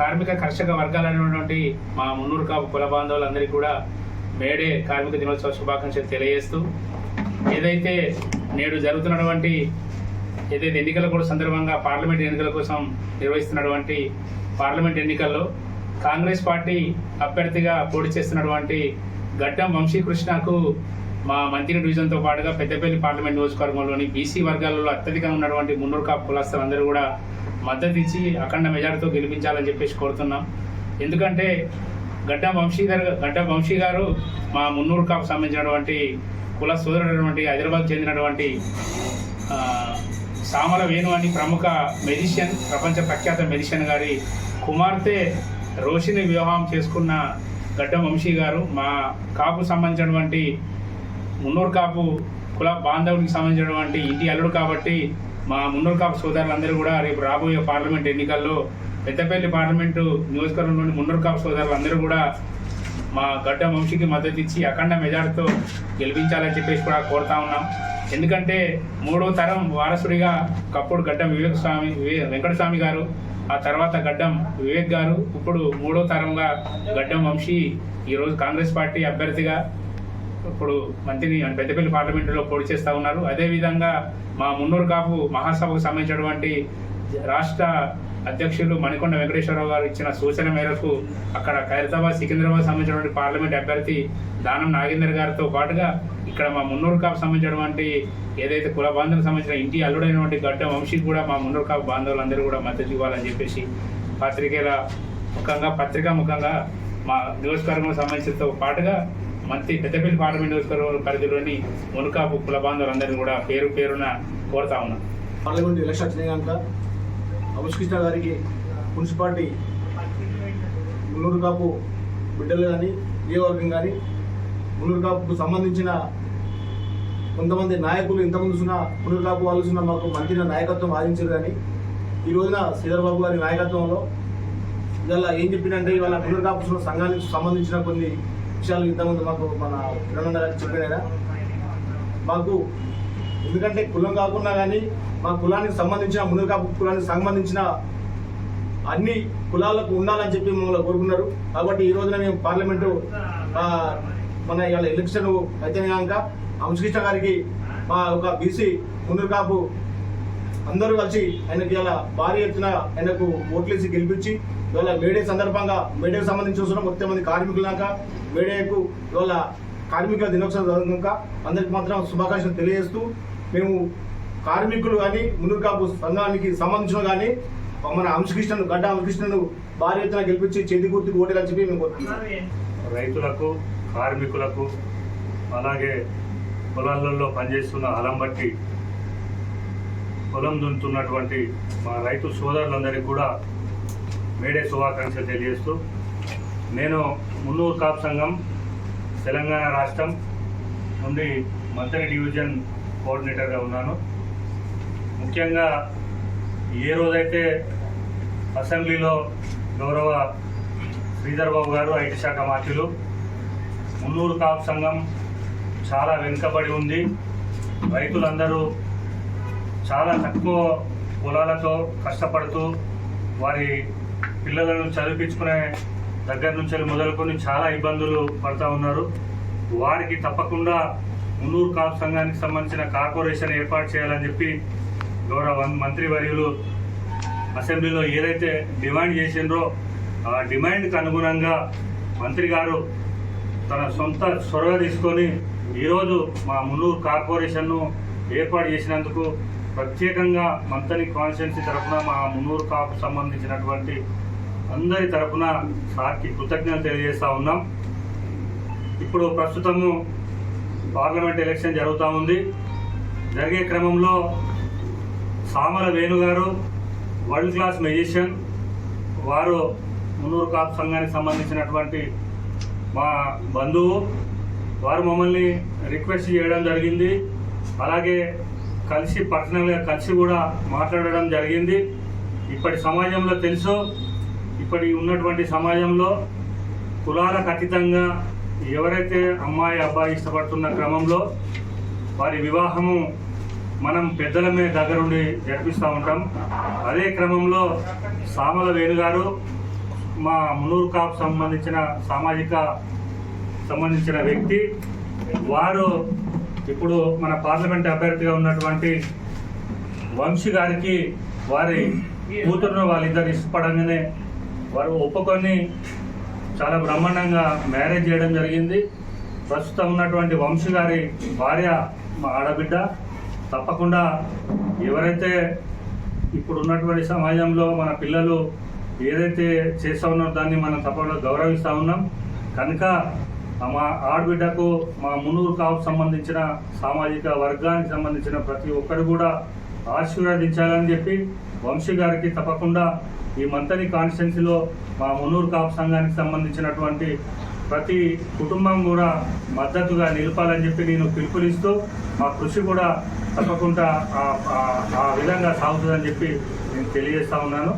కార్మిక కర్షక వర్గాలైనటువంటి మా మున్నూరు కాపు కుల బాంధవులందరికీ కూడా మేడే కార్మిక దినోత్సవ శుభాకాంక్షలు తెలియజేస్తూ ఏదైతే నేడు జరుగుతున్నటువంటి ఏదైతే ఎన్నికల కూడా సందర్భంగా పార్లమెంట్ ఎన్నికల కోసం నిర్వహిస్తున్నటువంటి పార్లమెంట్ ఎన్నికల్లో కాంగ్రెస్ పార్టీ అభ్యర్థిగా పోటీ చేస్తున్నటువంటి గడ్డం వంశీకృష్ణకు మా మంత్రి డివిజన్తో పాటుగా పెద్దపల్లి పార్లమెంట్ నియోజకవర్గంలోని బీసీ వర్గాలలో అత్యధికంగా ఉన్నటువంటి మున్నూరు కాపు కులస్తులందరూ కూడా మద్దతు ఇచ్చి అఖండ మెజార్టీతో గెలిపించాలని చెప్పేసి కోరుతున్నాం. ఎందుకంటే గడ్డ వంశీ గారు వంశీ గారు మా మున్నూరు కాపు సంబంధించినటువంటి కుల సోదరుడైనటువంటి హైదరాబాద్ చెందినటువంటి సామల వేణు అని ప్రముఖ మెజిషియన్ ప్రపంచ ప్రఖ్యాత మెజిషియన్ గారి కుమార్తె రోషిని వివాహం చేసుకున్న గడ్డ వంశీ గారు మా కాపు సంబంధించినటువంటి మున్నూరు కాపు కుల బాంధవుడికి సంబంధించినటువంటి ఇంటి అల్లుడు కాబట్టి మా మున్నూరు కాపు సోదరులందరూ కూడా రేపు రాబోయే పార్లమెంట్ ఎన్నికల్లో పెద్దపల్లి పార్లమెంటు నియోజకవర్గంలోని మున్నూరు కాపు సోదరులందరూ కూడా మా గడ్డ వంశీకి మద్దతు ఇచ్చి అఖండ మెజార్టీతో గెలిపించాలని చెప్పేసి కూడా కోరుతా ఉన్నాం. ఎందుకంటే మూడో తరం వారసుడిగా కప్పుడు గడ్డం వివేక స్వామి వెంకటస్వామి గారు ఆ తర్వాత గడ్డం వివేక్ గారు ఇప్పుడు మూడో తరంగా గడ్డం వంశీ ఈరోజు కాంగ్రెస్ పార్టీ అభ్యర్థిగా ఇప్పుడు మంత్రిని పెద్దపల్లి పార్లమెంటులో పోటీ చేస్తూ ఉన్నారు. అదేవిధంగా మా మున్నూరు కాపు మహాసభకు సంబంధించినటువంటి రాష్ట్ర అధ్యక్షులు మణికొండ వెంకటేశ్వరరావు గారు ఇచ్చిన సూచన మేరకు అక్కడ ఖైరతాబాద్ సికింద్రాబాద్ సంబంధించినటువంటి పార్లమెంట్ అభ్యర్థి దానం నాగేందర్ గారితో పాటుగా ఇక్కడ మా మున్నూరు కాపు సంబంధించినటువంటి ఏదైతే కుల బాంధవులకు సంబంధించిన ఇంటి అల్లుడైనటువంటి గడ్డ వంశీ కూడా మా మున్నూరు కాపు బాంధవులందరూ కూడా మద్దతు ఇవ్వాలని చెప్పేసి పత్రికల ముఖంగా పత్రికా ముఖంగా మా నియోజకవర్గం సంబంధించినతో పాటుగా మంత్రి పెద్దపల్లి పార్లమెంట్ నియోజకవర్గం పరిధిలోని మునుకాపు కుల బాంధవులందరినీ కూడా పేరు పేరున కోరుతా ఉన్నాం. పార్లమెంట్ ఎలక్షన్ వచ్చినాక అభిష్కృష్ణ గారికి మున్సిపాలిటీ మునూరుకాపు బిడ్డలు కానీ నియోజకవర్గం కానీ మున్నూరు కాపుకు సంబంధించిన కొంతమంది నాయకులు ఇంతకుముందు ఉన్న మున్నూరు కాపు వాళ్ళు చూసిన మాకు మంత్రి నాయకత్వం ఆదించారు కానీ ఈ రోజున శ్రీధర్బాబు గారి నాయకత్వంలో ఇవాళ ఏం చెప్పిందంటే ఇవాళ మున్నూరు కాపు సంఘానికి సంబంధించిన కొన్ని విషయాలు ఇంతకుముందు మాకు మన కిరణ్ గారు చెప్పిన మాకు ఎందుకంటే కులం కాకుండా కానీ మా కులానికి సంబంధించిన మునుగాపు కులానికి సంబంధించిన అన్ని కులాలకు ఉండాలని చెప్పి మమ్మల్ని కోరుకున్నారు. కాబట్టి ఈ రోజున మేము పార్లమెంటు మన ఇవాళ ఎలక్షన్ అయితే కనుక అంశకృష్ణ గారికి మా ఒక బీసీ మునుగాపు అందరూ కలిసి ఆయనకి ఇలా భారీ ఎత్తున ఆయనకు ఓట్లేసి గెలిపించి ఇవాళ మేడే సందర్భంగా మేడేకి సంబంధించి చూసిన మొత్తం మంది కార్మికులాక మేడేకు ఇవాళ కార్మికుల దినోత్సవం జరుగుతున్నాక అందరికి మాత్రం శుభాకాంక్షలు తెలియజేస్తూ మేము కార్మికులు కానీ మునుకాపు సంఘానికి సంబంధించిన కానీ మన అంశకృష్ణను గడ్డ అంశకృష్ణను భారీ ఎత్తున గెలిపించి చేతి గుర్తుకు ఓటేలని చెప్పి మేము రైతులకు కార్మికులకు అలాగే పొలాలలో పనిచేస్తున్న అలం బట్టి పొలం దున్నుతున్నటువంటి మా రైతు సోదరులందరికీ కూడా మేడే శుభాకాంక్షలు తెలియజేస్తూ నేను మున్నూరు కాప్ సంఘం తెలంగాణ రాష్ట్రం నుండి మంత్రి డివిజన్ కోఆర్డినేటర్గా ఉన్నాను. ముఖ్యంగా ఏ రోజైతే అసెంబ్లీలో గౌరవ శ్రీధర్ బాబు గారు ఐటీ శాఖ మంత్రులు మున్నూరు కాపు సంఘం చాలా వెనుకబడి ఉంది. రైతులందరూ చాలా తక్కువ పొలాలతో కష్టపడుతూ వారి పిల్లలను చదివించుకునే దగ్గర నుంచి మొదలుకొని చాలా ఇబ్బందులు పడుతూ ఉన్నారు. వారికి తప్పకుండా మున్నూరు కాపు సంఘానికి సంబంధించిన కార్పొరేషన్ ఏర్పాటు చేయాలని చెప్పి గౌరవ మంత్రి వర్యులు అసెంబ్లీలో ఏదైతే డిమాండ్ చేసిండ్రో ఆ డిమాండ్కి అనుగుణంగా మంత్రి గారు తన సొంత చొరవ తీసుకొని ఈరోజు మా మున్నూరు కార్పొరేషన్ను ఏర్పాటు చేసినందుకు ప్రత్యేకంగా మంతని కాన్స్టిట్యున్సీ తరఫున మా మున్నూరు కాపు సంబంధించినటువంటి అందరి తరఫున సార్కి కృతజ్ఞతలు తెలియజేస్తూ ఉన్నాం. ఇప్పుడు ప్రస్తుతము పార్లమెంట్ ఎలక్షన్ జరుగుతూ ఉంది. జరిగే క్రమంలో సామల వేణు గారు వరల్డ్ క్లాస్ మెజిషియన్ వారు మున్నూరు కాపు సంఘానికి సంబంధించినటువంటి మా బంధువు వారు మమ్మల్ని రిక్వెస్ట్ చేయడం జరిగింది. అలాగే కలిసి పర్సనల్గా కలిసి కూడా మాట్లాడడం జరిగింది. ఇప్పటి సమాజంలో తెలుసు ఇప్పటి ఉన్నటువంటి సమాజంలో కులాలకు అతీతంగా ఎవరైతే అమ్మాయి అబ్బాయి ఇష్టపడుతున్న క్రమంలో వారి వివాహము మనం పెద్దల మీద దగ్గరుండి జరిపిస్తూ ఉంటాం. అదే క్రమంలో సామల వేణుగారు మా మునూరు కాపు సంబంధించిన సామాజిక సంబంధించిన వ్యక్తి వారు ఇప్పుడు మన పార్లమెంట్ అభ్యర్థిగా ఉన్నటువంటి వంశీ గారికి వారి కూతురును వాళ్ళిద్దరు ఇష్టపడంగానే వారు ఒప్పుకొని చాలా బ్రహ్మాండంగా మ్యారేజ్ చేయడం జరిగింది. ప్రస్తుతం ఉన్నటువంటి వంశీ గారి భార్య మా ఆడబిడ్డ. తప్పకుండా ఎవరైతే ఇప్పుడు ఉన్నటువంటి సమాజంలో మన పిల్లలు ఏదైతే చేస్తూ ఉన్నారో దాన్ని మనం తప్పకుండా గౌరవిస్తూ ఉన్నాం. కనుక మా ఆడబిడ్డకు మా మునూరు కాపు సంబంధించిన సామాజిక వర్గానికి సంబంధించిన ప్రతి ఒక్కరు కూడా ఆశీర్వదించాలని చెప్పి వంశీ గారికి తప్పకుండా ఈ మంతని కాన్స్టిట్యున్సీలో మా మునూరు కాపు సంఘానికి సంబంధించినటువంటి ప్రతి కుటుంబం కూడా మద్దతుగా నిలపాలని చెప్పి నేను పిలుపునిస్తూ మా కృషి కూడా తప్పకుండా ఆ విధంగా సాగుతుందని చెప్పి నేను తెలియజేస్తా ఉన్నాను.